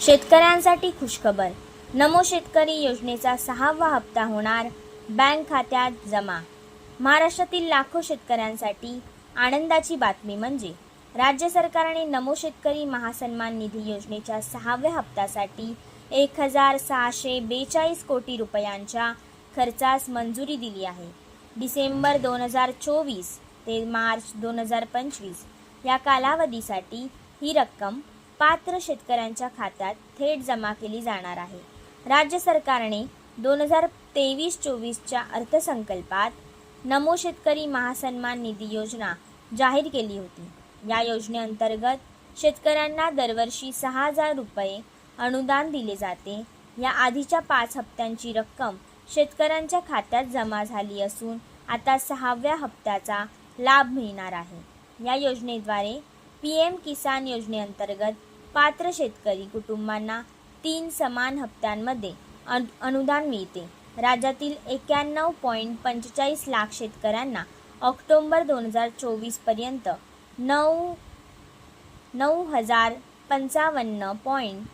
शेतकऱ्यांसाठी खुशखबर. नमो शेतकरी योजनेचा सहावा हप्ता होणार. बँक खात्यात जमा. महाराष्ट्रातील लाखो शेतकऱ्यांसाठी आनंदाची बातमी म्हणजे राज्य सरकारने नमो शेतकरी महासन्मान निधी योजनेच्या सहाव्या हप्त्यासाठी एक हजार सहाशे बेचाळीस कोटी रुपयांच्या खर्चास मंजुरी दिली आहे. डिसेंबर दोन हजार चोवीस ते मार्च दोन हजार पंचवीस या कालावधीसाठी ही रक्कम पात्र शेतकऱ्यांच्या खात्यात थेट जमा केली जाणार आहे. राज्य सरकारने दोन हजार तेवीस चोवीसच्या अर्थसंकल्पात नमो शेतकरी महासन्मान निधी योजना जाहीर केली होती. या योजनेअंतर्गत शेतकऱ्यांना दरवर्षी सहा हजार रुपये अनुदान दिले जाते. या आधीच्या पाच हप्त्यांची रक्कम शेतकऱ्यांच्या खात्यात जमा झाली असून आता सहाव्या हप्त्याचा लाभ मिळणार आहे. या योजनेद्वारे पी एम किसान योजनेअंतर्गत पात्र शेतकरी कुटुंबांना तीन समान हप्त्यांमध्ये अन अनुदान मिळते. राज्यातील एक्याण्णव पॉईंट पंचेचाळीस लाख शेतकऱ्यांना ऑक्टोंबर दोन हजार चोवीसपर्यंत नऊ नऊ हजार पंचावन्न पॉईंट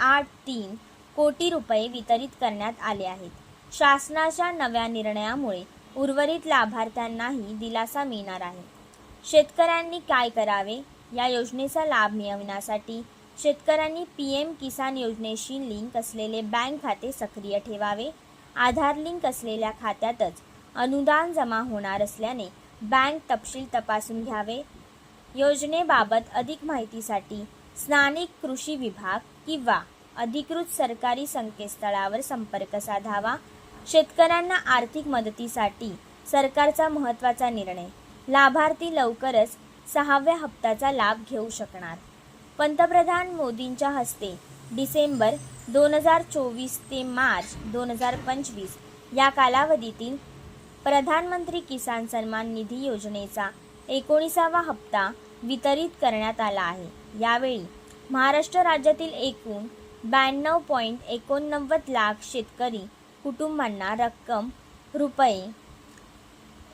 आठ तीन कोटी रुपये वितरित करण्यात आले आहेत. शासनाच्या नव्या निर्णयामुळे उर्वरित लाभार्थ्यांनाही दिलासा मिळणार आहे. शेतकऱ्यांनी काय करावे? या योजनेचा लाभ मिळवण्यासाठी शेतकऱ्यांनी पी एम किसान योजनेशी लिंक असलेले बँक खाते सक्रिय ठेवावे. आधार लिंक असलेल्या खात्यातच अनुदान जमा होणार असल्याने बँक तपशील तपासून घ्यावे. योजनेबाबत अधिक माहितीसाठी स्थानिक कृषी विभाग किंवा अधिकृत सरकारी संकेतस्थळावर संपर्क साधावा. शेतकऱ्यांना आर्थिक मदतीसाठी सरकारचा महत्त्वाचा निर्णय. लाभार्थी लवकरच सहाव्या हप्त्याचा लाभ घेऊ शकणार. पंतप्रधान मोदींच्या हस्ते डिसेंबर दोन हजार चोवीस ते मार्च दोन हजार पंचवीस या कालावधीतील प्रधानमंत्री किसान सन्मान निधी योजनेचा एकोणीसावा हप्ता वितरित करण्यात आला आहे. यावेळी महाराष्ट्र राज्यातील एकूण ब्याण्णव पॉईंट एकोणनव्वद लाख शेतकरी कुटुंबांना रक्कम रुपये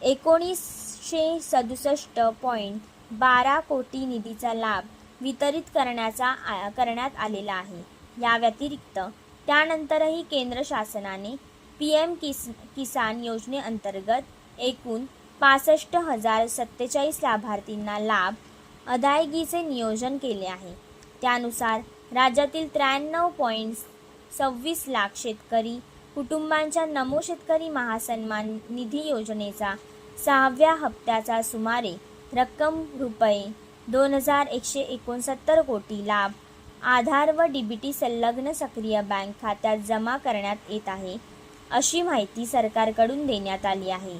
एकोणीसशे सदुसष्ट पॉईंट बारा कोटी निधीचा लाभ वितरित करण्याचा करण्यात आलेला आहे. या व्यतिरिक्त त्यानंतरही केंद्र शासनाने पी एम किस किसान योजनेअंतर्गत एकूण पासष्ट हजार सत्तेचाळीस लाभार्थींना लाभ अदायगीचे नियोजन केले आहे. त्यानुसार राज्यातील त्र्याण्णव पॉईंट सव्वीस लाख शेतकरी कुटुंबांच्या नमो शेतकरी महासन्मान निधी योजनेचा सहाव्या हप्त्याचा सुमारे रक्कम रुपये दोन हजार एकशे एकोणसत्तर कोटी लाभ. आधार व डीबीटी संलग्न सक्रिय बँक खात्यात जमा करण्यात येत आहे अशी माहिती सरकारकडून देण्यात आली आहे.